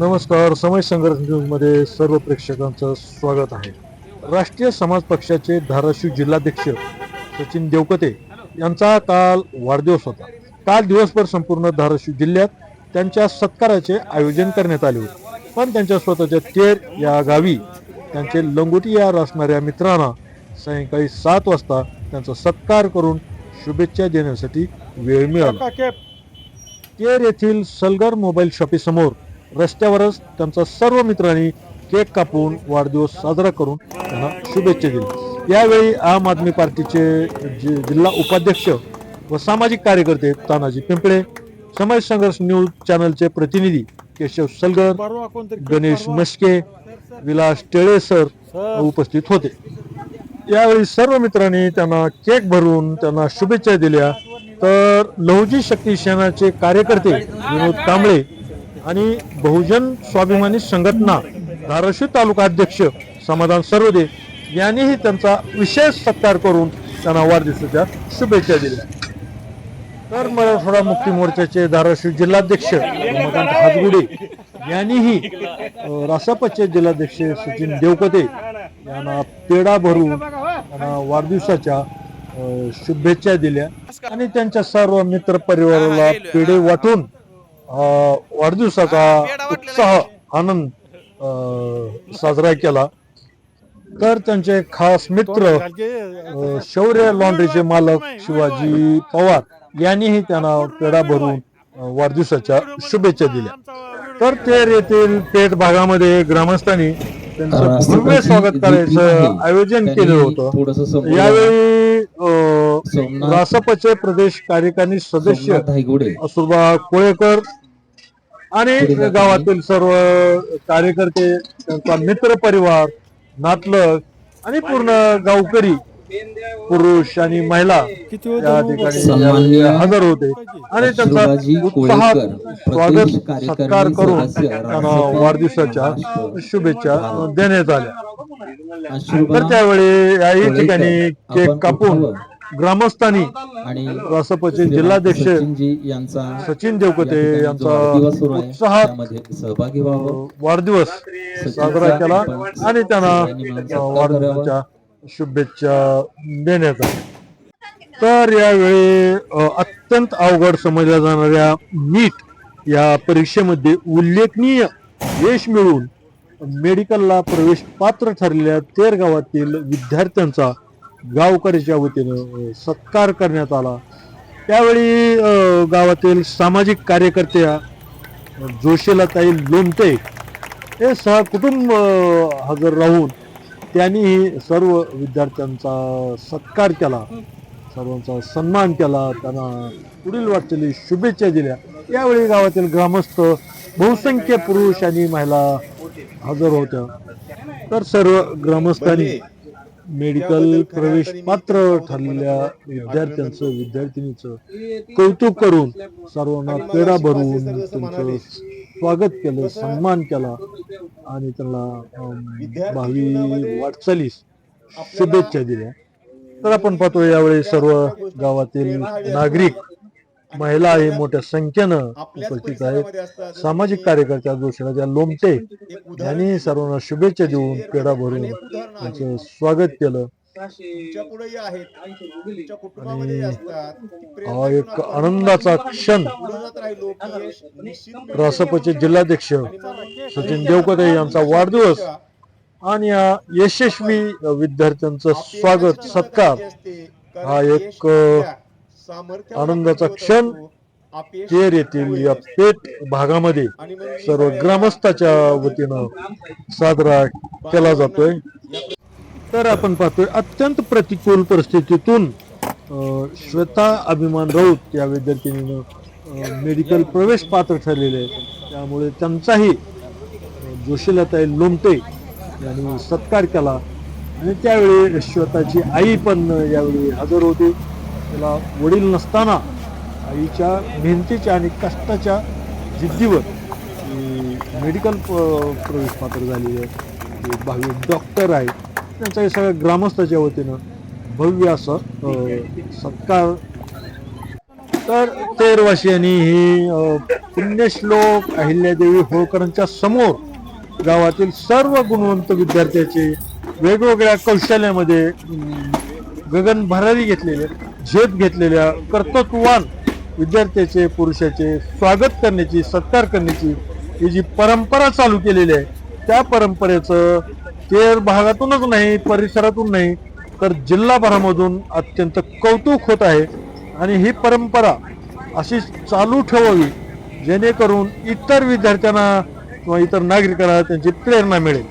नमस्कार समय संघर्ष न्यूजमध्ये सर्व प्रेक्षकांचं स्वागत आहे. राष्ट्रीय समाज पक्षाचे धाराशिव जिल्हाध्यक्ष सचिन देवकते यांचा काल वाढदिवस होता. काल दिवसभर संपूर्ण धाराशिव जिल्ह्यात त्यांच्या सत्काराचे आयोजन करण्यात आले होते. पण त्यांच्या स्वतःच्या तेर या गावी त्यांचे लंगोटी या असणाऱ्या मित्रांना सायंकाळी सात वाजता त्यांचा सत्कार करून शुभेच्छा देण्यासाठी वेळ मिळाला. केर येथील सलगर मोबाईल शॉपीसमोर रस्त्यावरच त्यांचा सर्व मित्रांनी केक कापून वाढदिवस साजरा करून त्यांना शुभेच्छा दिल्या. यावेळी आम आदमी पार्टीचे जि- जिल्हा उपाध्यक्ष व सामाजिक कार्यकर्ते तानाजी पिंपळे समाज संघर्ष न्यूज चॅनलचे प्रतिनिधी केशव सलगर गणेश मस्के विलास टेळे सर उपस्थित होते. यावेळी सर्व मित्रांनी त्यांना केक भरून त्यांना शुभेच्छा दिल्या. तर लहुजी शक्ती सेनाचे कार्यकर्ते विनोद कांबळे आणि बहुजन स्वाभिमानी संघटना धाराशिव तालुका अध्यक्ष समाधान सर्वदे यांनीही त्यांचा विशेष सत्कार करून त्यांना वाढदिवसाच्या शुभेच्छा दिल्या. तर मराठवाडा मुक्ती मोर्चाचे धाराशिव जिल्हाध्यक्ष रमाकांत हाजगुडे यांनीही रासापचे जिल्हाध्यक्ष सचिन देवकते यांना पेढा भरून त्यांना वाढदिवसाच्या शुभेच्छा दिल्या. आणि त्यांच्या सर्व मित्र परिवाराला पेढे वाटून वाढदिवसाचा उत्साह आनंद साजरा केला. तर त्यांचे खास मित्र शौर्य लॉन्ड्रीचे मालक शिवाजी पवार यांनीही त्यांना पेढा भरून वाढदिवसाच्या शुभेच्छा दिल्या. तर तेर येथील पेठ भागामध्ये ग्रामस्थांनी त्यांचं भव्य स्वागत करायचं. आयोजन केलं होतं. यावेळी रासपचे प्रदेश कार्यकारिणी सदस्य असुरबा कोळेकर आणि. गावातील सर्व कार्यकर्ते त्यांचा मित्र परिवार नातलग आणि पूर्ण गावकरी पुरुष आणि महिला या ठिकाणी हजर होते आणि त्यांचा उत्साहात कोळेकर, स्वागत सत्कार करून त्यांना वाढदिवसाच्या. शुभेच्छा देण्यात आल्या तर त्यावेळी याही ठिकाणी केक कापून. ग्रामस्थांनी आणि रासपचे जिल्हाध्यक्ष यांचा सचिन देवकते यांचा उत्साहात सहभागी व्हावं. वाढदिवस साजरा केला आणि त्यांना वाढदिवसाच्या शुभेच्छा देण्यात तर यावेळी अत्यंत अवघड समजल्या जाणाऱ्या नीट या परीक्षेमध्ये उल्लेखनीय यश मिळवून मेडिकलला प्रवेश पात्र ठरलेल्या तेर गावातील विद्यार्थ्यांचा गावकऱ्याच्या वतीनं सत्कार करण्यात आला. त्यावेळी गावातील सामाजिक कार्यकर्त्या जोशीलाताई लोमटे हे सहकुटुंब हजर राहून त्यांनी सर्व विद्यार्थ्यांचा सत्कार केला. सर्वांचा सन्मान केला. त्यांना पुढील वाटचाली शुभेच्छा दिल्या. यावेळी गावातील ग्रामस्थ बहुसंख्य पुरुष आणि महिला हजर होत्या. तर सर्व ग्रामस्थांनी मेडिकल प्रवेश पात्र ठरलेल्या विद्यार्थ्यांचं विद्यार्थिनीचं कौतुक करून सर्वांना पेढा भरून त्यांचं स्वागत केलं सन्मान केला आणि त्यांना भावी वाटचालीस शुभेच्छा दिल्या. तर आपण पाहतो यावेळी सर्व गावातील नागरिक महिला आहे मोठ्या संख्येनं उपस्थित आहेत. सामाजिक कार्यकर्त्या जोशीराजा लोमटे यांनी सर्वांना शुभेच्छा देऊन पेढा भरून त्यांचं स्वागत केलं. तुमच्या पुढेही आहेत. तुमच्या कुटुंबामध्ये असतात. ती हा एक आनंदाचा क्षण. रासपचे जिल्हाध्यक्ष सचिन देवकते यांचा वाढदिवस. आणि या यशस्वी विद्यार्थ्यांचं स्वागत सत्कार. हा एक, आनंदाचा क्षण. तेर येथील या पेठ भागामध्ये सर्व ग्रामस्थाच्या वतीनं साजरा केला जातोय. तर आपण पाहतोय अत्यंत प्रतिकूल परिस्थितीतून श्वेता अभिमान राऊत या विद्यार्थिनीनं मेडिकल प्रवेश पात्र ठरलेले आहे त्यामुळे त्यांचाही जोशीलताई लोमटे यांनी सत्कार केला. आणि त्यावेळी श्वेताची आई पण यावेळी हजर होती. तिला वडील नसताना आईच्या मेहनतीच्या आणि कष्टाच्या जिद्दीवर मेडिकल प- प्रवेश पात्र झालेली आहे. भावी डॉक्टर आहे. त्यांचा सगळ्या ग्रामस्थाच्या वतीनं भव्य असं सत्कार. तर तेरवासियांनी ही पुण्यश्लोक अहिल्यादेवी होळकरांच्या समोर गावातील सर्व गुणवंत विद्यार्थ्याचे वेगवेगळ्या कौशल्यामध्ये गगन भरारी घेतलेले झेप घेतलेल्या कर्तृत्ववान विद्यार्थ्याचे पुरुषाचे स्वागत करण्याची सत्कार करण्याची ही जी परंपरा चालू केलेली आहे त्या परंपरेचं केर भागातूनच नाही परिसरातून नाही तर जिल्हाभरामधून अत्यंत कौतुक होत आहे. आणि ही परंपरा अशी चालू ठेवावी जेणेकरून इतर विद्यार्थ्यांना किंवा इतर नागरिकांना त्यांची प्रेरणा मिळेल.